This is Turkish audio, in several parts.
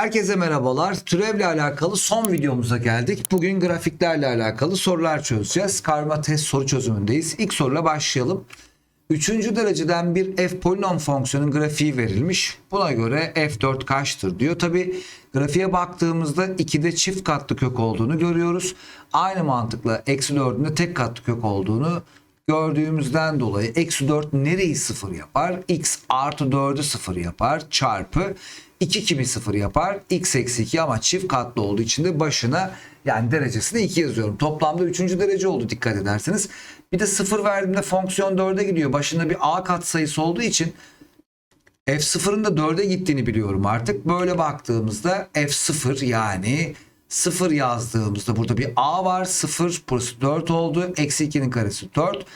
Herkese merhabalar. Türevle alakalı son videomuza geldik. Bugün grafiklerle alakalı sorular çözeceğiz. Karma test soru çözümündeyiz. İlk soruyla başlayalım. Üçüncü dereceden bir f polinom fonksiyonun grafiği verilmiş. Buna göre f4 kaçtır diyor. Tabi grafiğe baktığımızda 2'de çift katlı kök olduğunu görüyoruz. Aynı mantıkla eksi 4'ün de tek katlı kök olduğunu gördüğümüzden dolayı eksi 4 nereyi sıfır yapar? x artı 4'ü sıfır yapar çarpı 2 kimi sıfır yapar? x eksi 2 ama çift katlı olduğu için de başına yani derecesine 2 yazıyorum. Toplamda 3. derece oldu dikkat ederseniz. Bir de sıfır verdiğimde fonksiyon 4'e gidiyor. Başında bir a katsayısı olduğu için F0'ın da 4'e gittiğini biliyorum artık. Böyle baktığımızda F0 yani 0 yazdığımızda burada bir A var. 0 burası 4 oldu. Eksi 2'nin karesi 4.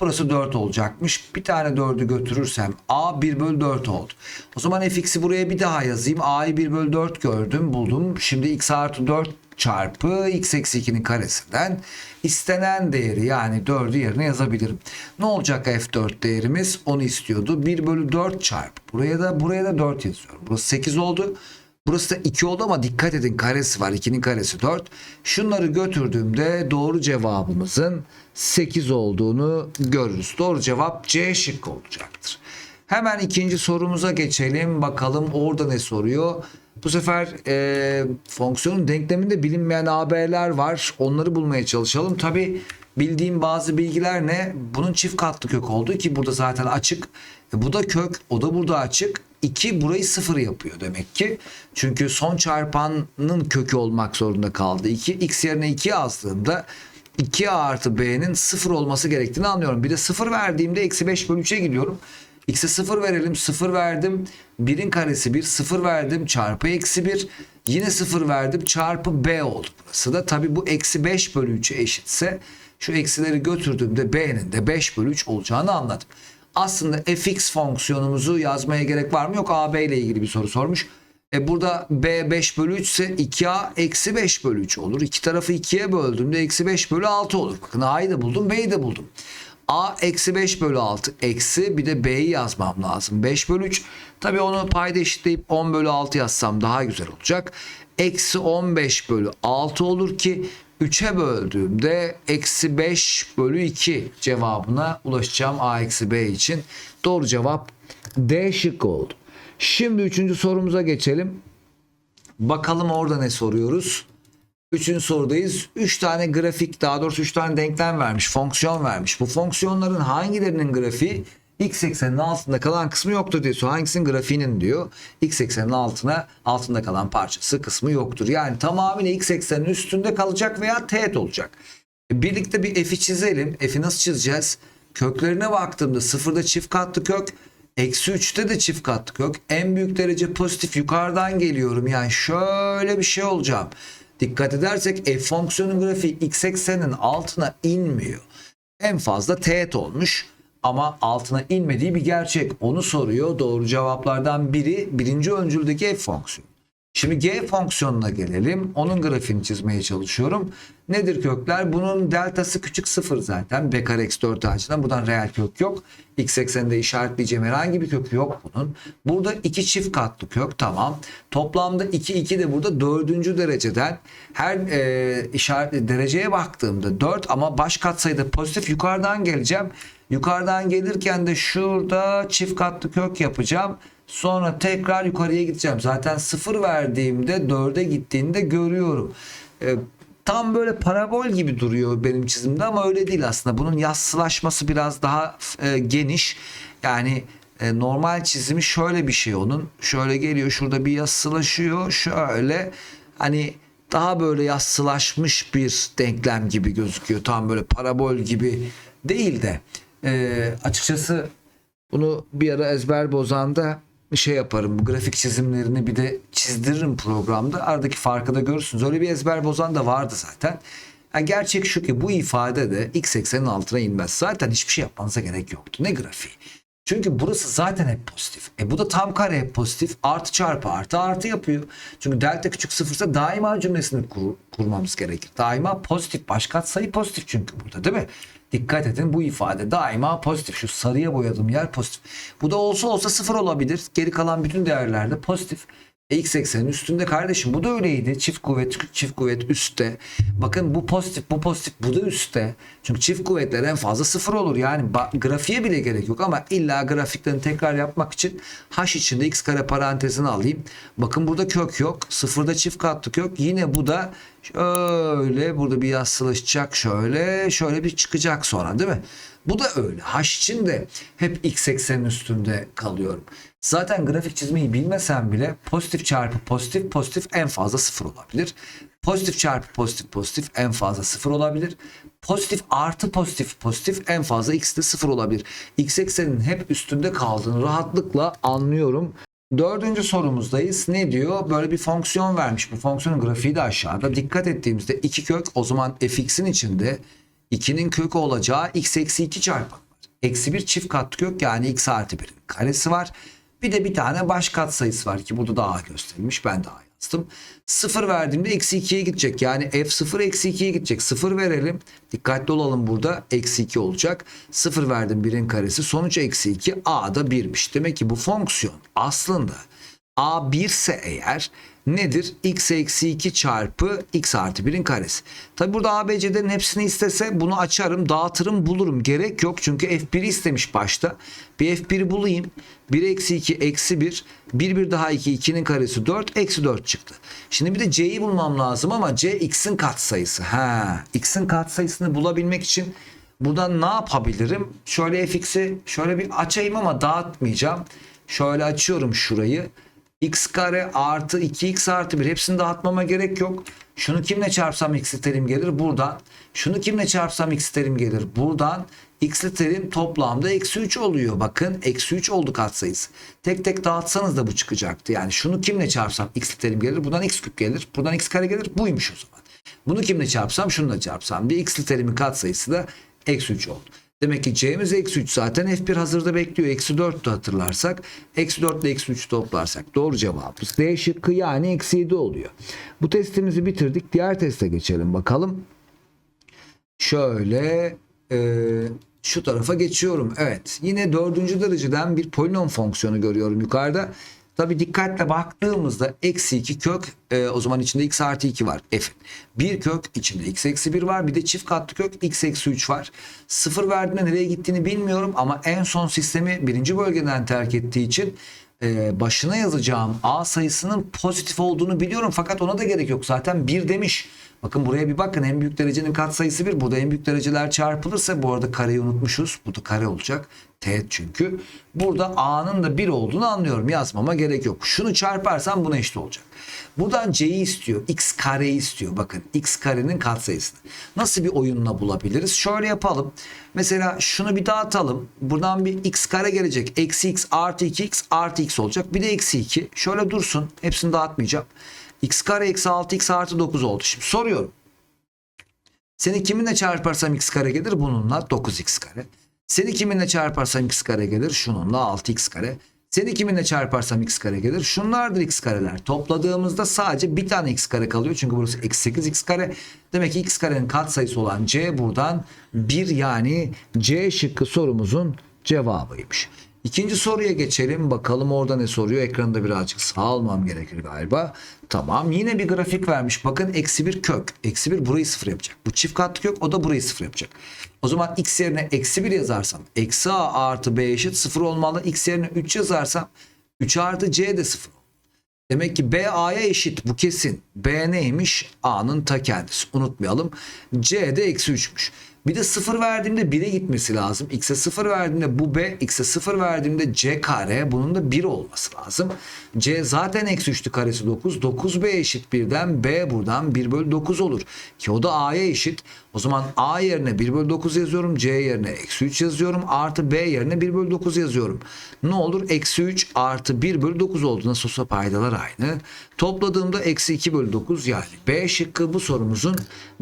Burası 4 olacakmış. Bir tane 4'ü götürürsem A 1 bölü 4 oldu. O zaman fx'i buraya bir daha yazayım. A'yı 1 bölü 4 gördüm buldum. Şimdi x artı 4 çarpı x eksi 2'nin karesinden istenen değeri yani 4'ü yerine yazabilirim. Ne olacak f4 değerimiz? Onu istiyordu. 1 bölü 4 çarpı. Buraya da buraya da 4 yazıyorum. Burası 8 oldu. Burası da 2 oldu ama dikkat edin karesi var. 2'nin karesi 4. Şunları götürdüğümde doğru cevabımızın 8 olduğunu görürüz. Doğru cevap C şıkkı olacaktır. Hemen ikinci sorumuza geçelim. Bakalım orada ne soruyor? Bu sefer e, fonksiyonun denkleminde bilinmeyen AB'ler var. Onları bulmaya çalışalım. Tabi bildiğim bazı bilgiler ne? Bunun çift katlı kök olduğu ki burada zaten açık. E, bu da kök. O da burada açık. 2 burayı sıfır yapıyor demek ki. Çünkü son çarpanın kökü olmak zorunda kaldı. 2 x yerine 2 yazdığımda 2 artı b'nin sıfır olması gerektiğini anlıyorum. Bir de sıfır verdiğimde eksi 5 bölü 3'e gidiyorum. X'e 0 verelim. 0 verdim. 1'in karesi 1. 0 verdim. Çarpı eksi 1. Yine 0 verdim. Çarpı B oldu. Burası da tabi bu eksi 5 bölü 3'e eşitse şu eksileri götürdüğümde B'nin de 5 bölü 3 olacağını anladım. Aslında fx fonksiyonumuzu yazmaya gerek var mı? Yok AB ile ilgili bir soru sormuş. E burada B 5 bölü 3 ise 2A eksi 5 bölü 3 olur. İki tarafı 2'ye böldüğümde eksi 5 bölü 6 olur. Bakın A'yı da buldum B'yi de buldum. A eksi 5 bölü 6 eksi bir de B'yi yazmam lazım. 5 bölü 3. Tabi onu payda eşitleyip 10 bölü 6 yazsam daha güzel olacak. Eksi 15 bölü 6 olur ki 3'e böldüğümde eksi 5 bölü 2 cevabına ulaşacağım A eksi B için. Doğru cevap D şıkkı oldu. Şimdi üçüncü sorumuza geçelim. Bakalım orada ne soruyoruz. Üçüncü sorudayız. Üç tane grafik daha doğrusu üç tane denklem vermiş. Fonksiyon vermiş. Bu fonksiyonların hangilerinin grafiği x eksenin altında kalan kısmı yoktur diyor. Hangisinin grafiğinin diyor. X eksenin altına altında kalan parçası kısmı yoktur. Yani tamamıyla x eksenin üstünde kalacak veya teğet olacak. Birlikte bir f'i çizelim. F'i nasıl çizeceğiz? Köklerine baktığımda sıfırda çift katlı kök. Eksi 3'te de çift katlı kök. En büyük derece pozitif yukarıdan geliyorum. Yani şöyle bir şey olacağım. Dikkat edersek f fonksiyonun grafiği x eksenin altına inmiyor. En fazla teğet olmuş ama altına inmediği bir gerçek. Onu soruyor. Doğru cevaplardan biri birinci öncüldeki f fonksiyonu. Şimdi g fonksiyonuna gelelim. Onun grafiğini çizmeye çalışıyorum. Nedir kökler? Bunun deltası küçük sıfır zaten. B kare eksi 4 açıdan. Buradan reel kök yok. X ekseninde işaretleyeceğim herhangi bir kök yok bunun. Burada iki çift katlı kök tamam. Toplamda 2 2 de burada dördüncü dereceden her e, işaret dereceye baktığımda 4 ama baş katsayıda pozitif yukarıdan geleceğim. Yukarıdan gelirken de şurada çift katlı kök yapacağım. Sonra tekrar yukarıya gideceğim. Zaten sıfır verdiğimde 4'e gittiğinde görüyorum. Ee, tam böyle parabol gibi duruyor benim çizimde ama öyle değil aslında. Bunun yassılaşması biraz daha e, geniş. Yani e, normal çizimi şöyle bir şey onun. Şöyle geliyor şurada bir yassılaşıyor. Şöyle hani daha böyle yassılaşmış bir denklem gibi gözüküyor. Tam böyle parabol gibi değil de e, açıkçası bunu bir ara ezber bozanda şey yaparım. Bu grafik çizimlerini bir de çizdiririm programda. Aradaki farkı da görürsünüz. Öyle bir ezber bozan da vardı zaten. Yani gerçek şu ki bu ifade de x eksenin altına inmez. Zaten hiçbir şey yapmanıza gerek yoktu. Ne grafiği? Çünkü burası zaten hep pozitif. E bu da tam kare hep pozitif. Artı çarpı artı artı yapıyor. Çünkü delta küçük sıfırsa daima cümlesini kur, kurmamız gerekir. Daima pozitif. Baş katsayı pozitif çünkü burada değil mi? Dikkat edin bu ifade daima pozitif. Şu sarıya boyadığım yer pozitif. Bu da olsa olsa sıfır olabilir. Geri kalan bütün değerlerde pozitif. E, x eksenin üstünde kardeşim bu da öyleydi. Çift kuvvet çift kuvvet üstte. Bakın bu pozitif bu pozitif bu da üstte. Çünkü çift kuvvetler en fazla sıfır olur. Yani grafiğe bile gerek yok ama illa grafiklerini tekrar yapmak için h içinde x kare parantezini alayım. Bakın burada kök yok. Sıfırda çift katlı kök. Yine bu da şöyle burada bir yassılaşacak şöyle şöyle bir çıkacak sonra değil mi? Bu da öyle. H için de hep x eksenin üstünde kalıyorum. Zaten grafik çizmeyi bilmesem bile pozitif çarpı pozitif pozitif en fazla sıfır olabilir. Pozitif çarpı pozitif pozitif en fazla sıfır olabilir. Pozitif artı pozitif pozitif en fazla x de sıfır olabilir. X eksenin hep üstünde kaldığını rahatlıkla anlıyorum. Dördüncü sorumuzdayız. Ne diyor? Böyle bir fonksiyon vermiş. Bu fonksiyonun grafiği de aşağıda. Dikkat ettiğimizde iki kök o zaman fx'in içinde 2'nin kökü olacağı x eksi 2 çarpı. Eksi bir çift katlı kök yani x artı 1'in karesi var. Bir de bir tane baş kat sayısı var ki burada daha gösterilmiş. Ben daha yazdım. 0 verdiğimde eksi 2'ye gidecek. Yani f0 eksi 2'ye gidecek. 0 verelim. Dikkatli olalım burada. Eksi 2 olacak. 0 verdim 1'in karesi. Sonuç eksi 2. A da 1'miş. Demek ki bu fonksiyon aslında A 1 ise eğer nedir? x eksi 2 çarpı x artı 1'in karesi. Tabi burada ABC'lerin hepsini istese bunu açarım, dağıtırım, bulurum. Gerek yok çünkü F1'i istemiş başta. Bir F1'i bulayım. 1 eksi 2 eksi 1. 1 1 daha 2 2'nin karesi 4 eksi 4 çıktı. Şimdi bir de C'yi bulmam lazım ama C x'in katsayısı. Ha, x'in katsayısını bulabilmek için buradan ne yapabilirim? Şöyle fx'i şöyle bir açayım ama dağıtmayacağım. Şöyle açıyorum şurayı x kare artı 2x artı 1 hepsini dağıtmama gerek yok. Şunu kimle çarpsam x terim gelir buradan. Şunu kimle çarpsam x terim gelir buradan. x terim toplamda eksi 3 oluyor. Bakın eksi 3 oldu katsayısı. Tek tek dağıtsanız da bu çıkacaktı. Yani şunu kimle çarpsam x terim gelir. Buradan x küp gelir. Buradan x kare gelir. Buymuş o zaman. Bunu kimle çarpsam şununla çarpsam diye x terimin katsayısı da eksi 3 oldu. Demek ki c'miz eksi 3 zaten f1 hazırda bekliyor. Eksi 4 de hatırlarsak. Eksi 4 ile eksi 3 toplarsak doğru cevabımız D şıkkı yani eksi 7 oluyor. Bu testimizi bitirdik. Diğer teste geçelim bakalım. Şöyle e, şu tarafa geçiyorum. Evet yine dördüncü dereceden bir polinom fonksiyonu görüyorum yukarıda. Tabi dikkatle baktığımızda eksi 2 kök e, o zaman içinde x artı 2 var f'in. Bir kök içinde x eksi 1 var bir de çift katlı kök x eksi 3 var. Sıfır verdiğinde nereye gittiğini bilmiyorum ama en son sistemi birinci bölgeden terk ettiği için e, başına yazacağım a sayısının pozitif olduğunu biliyorum fakat ona da gerek yok zaten 1 demiş. Bakın buraya bir bakın en büyük derecenin katsayısı 1. Burada en büyük dereceler çarpılırsa bu arada kareyi unutmuşuz. Bu da kare olacak. Teğet çünkü. Burada a'nın da 1 olduğunu anlıyorum. Yazmama gerek yok. Şunu çarparsam buna eşit olacak. Buradan c'yi istiyor. x kareyi istiyor. Bakın x karenin katsayısını. Nasıl bir oyunla bulabiliriz? Şöyle yapalım. Mesela şunu bir dağıtalım. Buradan bir x kare gelecek. Eksi x artı 2x artı x olacak. Bir de eksi 2. Şöyle dursun. Hepsini dağıtmayacağım x kare eksi 6x artı 9 oldu. Şimdi soruyorum. Seni kiminle çarparsam x kare gelir? Bununla 9x kare. Seni kiminle çarparsam x kare gelir? Şununla 6x kare. Seni kiminle çarparsam x kare gelir? Şunlardır x kareler. Topladığımızda sadece bir tane x kare kalıyor. Çünkü burası eksi 8 x kare. Demek ki x karenin katsayısı olan c buradan 1 yani c şıkkı sorumuzun cevabıymış. İkinci soruya geçelim. Bakalım orada ne soruyor. Ekranda birazcık sağ almam gerekir galiba. Tamam. Yine bir grafik vermiş. Bakın eksi bir kök. Eksi bir burayı sıfır yapacak. Bu çift katlı kök o da burayı sıfır yapacak. O zaman x yerine eksi bir yazarsam eksi a artı b eşit sıfır olmalı. x yerine 3 yazarsam 3 artı c de sıfır. Demek ki B A'ya eşit bu kesin. B neymiş? A'nın ta kendisi. Unutmayalım. C de eksi 3'müş. Bir de 0 verdiğimde 1'e gitmesi lazım. X'e 0 verdiğimde bu B, X'e 0 verdiğimde C kare bunun da 1 olması lazım. C zaten eksi 3'tü karesi 9. 9B eşit 1'den B buradan 1 bölü 9 olur. Ki o da A'ya eşit. O zaman A yerine 1 bölü 9 yazıyorum. C yerine eksi 3 yazıyorum. Artı B yerine 1 bölü 9 yazıyorum. Ne olur? Eksi 3 artı 1 bölü 9 oldu. Nasıl olsa paydalar aynı. Topladığımda eksi 2 bölü 9 yani B şıkkı bu sorumuzun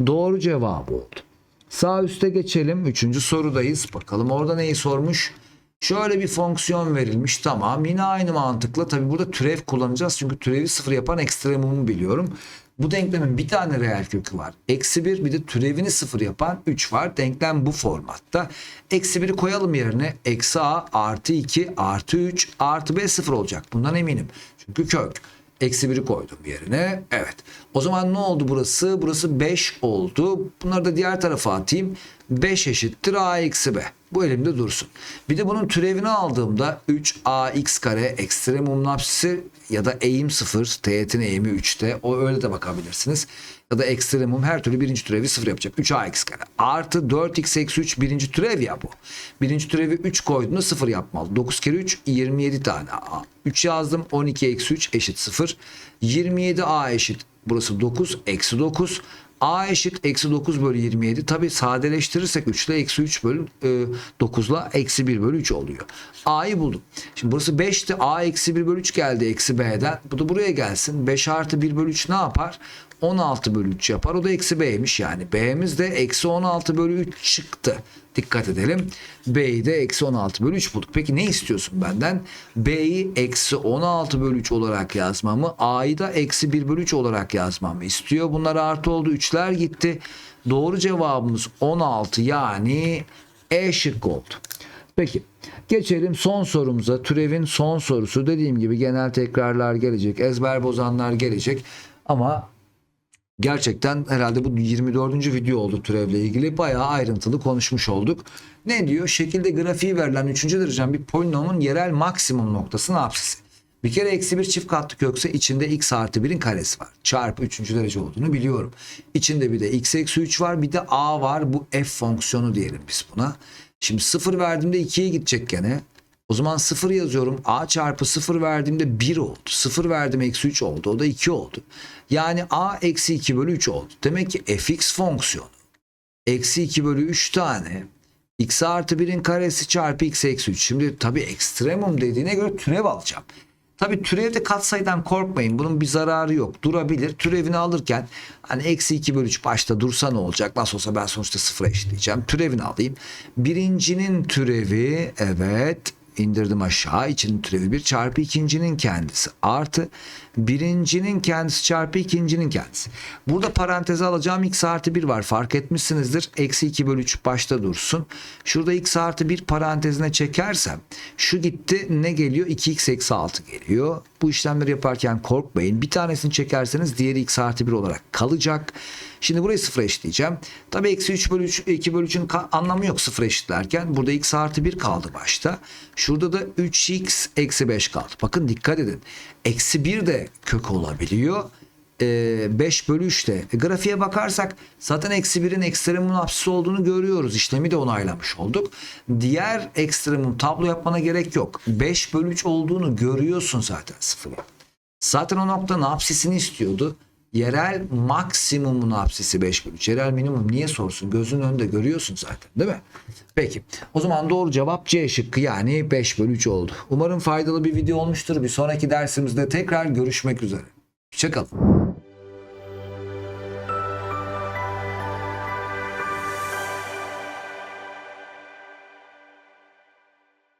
doğru cevabı oldu. Sağ üste geçelim. Üçüncü sorudayız. Bakalım orada neyi sormuş? Şöyle bir fonksiyon verilmiş. Tamam. Yine aynı mantıkla. Tabi burada türev kullanacağız. Çünkü türevi sıfır yapan ekstremumu biliyorum. Bu denklemin bir tane reel kökü var. Eksi bir bir de türevini sıfır yapan 3 var. Denklem bu formatta. Eksi 1'i koyalım yerine. Eksi a artı 2 artı 3 artı b sıfır olacak. Bundan eminim. Çünkü kök. Eksi 1'i koydum yerine. Evet. O zaman ne oldu burası? Burası 5 oldu. Bunları da diğer tarafa atayım. 5 eşittir a eksi b. Bu elimde dursun. Bir de bunun türevini aldığımda 3ax kare ekstremum apsisi ya da eğim 0, teğetin eğimi 3'te. O öyle de bakabilirsiniz. Ya da ekstremum her türlü birinci türevi 0 yapacak. 3ax kare. Artı 4x eksi 3 birinci türev ya bu. Birinci türevi 3 koyduğunda 0 yapmalı. 9 kere 3 27 tane a. 3 yazdım 12 eksi 3 eşit 0. 27a eşit burası 9 eksi 9. A eşit eksi 9 bölü 27. Tabi sadeleştirirsek 3 ile eksi 3 bölü e, 9 ile eksi 1 bölü 3 oluyor. A'yı buldum. Şimdi burası 5'ti. A eksi 1 bölü 3 geldi eksi B'den. Bu da buraya gelsin. 5 artı 1 bölü 3 ne yapar? 16 bölü 3 yapar. O da eksi B'ymiş yani. B'miz de eksi 16 bölü 3 çıktı. Dikkat edelim. B'yi de eksi 16 bölü 3 bulduk. Peki ne istiyorsun benden? B'yi eksi 16 bölü 3 olarak yazmamı, A'yı da eksi 1 bölü 3 olarak yazmamı istiyor. Bunlar artı oldu. 3'ler gitti. Doğru cevabımız 16 yani E şıkkı oldu. Peki geçelim son sorumuza. Türevin son sorusu. Dediğim gibi genel tekrarlar gelecek. Ezber bozanlar gelecek. Ama gerçekten herhalde bu 24. video oldu türevle ilgili. Bayağı ayrıntılı konuşmuş olduk. Ne diyor? Şekilde grafiği verilen 3. derecen bir polinomun yerel maksimum noktası apsisi. Bir kere eksi bir çift katlı kökse içinde x artı 1'in karesi var. Çarpı 3. derece olduğunu biliyorum. İçinde bir de x eksi 3 var bir de a var. Bu f fonksiyonu diyelim biz buna. Şimdi 0 verdiğimde 2'ye gidecek gene. O zaman 0 yazıyorum. A çarpı 0 verdiğimde 1 oldu. 0 verdim eksi 3 oldu. O da 2 oldu. Yani A eksi 2 bölü 3 oldu. Demek ki fx fonksiyonu eksi 2 bölü 3 tane x artı 1'in karesi çarpı x eksi 3. Şimdi tabii ekstremum dediğine göre türev alacağım. Tabii türevde katsayıdan korkmayın. Bunun bir zararı yok. Durabilir. Türevini alırken hani eksi 2 bölü 3 başta dursa ne olacak? Nasıl olsa ben sonuçta sıfıra eşitleyeceğim. Türevini alayım. Birincinin türevi evet indirdim aşağı. İçinin türevi 1 çarpı ikincinin kendisi. Artı birincinin kendisi çarpı ikincinin kendisi. Burada paranteze alacağım x artı 1 var. Fark etmişsinizdir. Eksi 2 bölü 3 başta dursun. Şurada x artı 1 parantezine çekersem şu gitti ne geliyor? 2x eksi 6 geliyor. Bu işlemleri yaparken korkmayın. Bir tanesini çekerseniz diğeri x artı 1 olarak kalacak. Şimdi burayı sıfıra eşitleyeceğim. Tabii eksi 3 bölü 3, 2 bölü 3'ün anlamı yok sıfıra eşitlerken. Burada x artı 1 kaldı başta. Şurada da 3x eksi 5 kaldı. Bakın dikkat edin. Eksi 1 de kök olabiliyor. 5 bölü 3'te. E, grafiğe bakarsak zaten eksi 1'in ekstremum apsisi olduğunu görüyoruz. İşlemi de onaylamış olduk. Diğer ekstremum tablo yapmana gerek yok. 5 bölü 3 olduğunu görüyorsun zaten sıfırı. Zaten o noktanın apsisini istiyordu. Yerel maksimumun apsisi 5 bölü 3. Yerel minimum niye sorsun? Gözünün önünde görüyorsun zaten değil mi? Peki. O zaman doğru cevap C şıkkı yani 5 bölü 3 oldu. Umarım faydalı bir video olmuştur. Bir sonraki dersimizde tekrar görüşmek üzere. Hoşçakalın.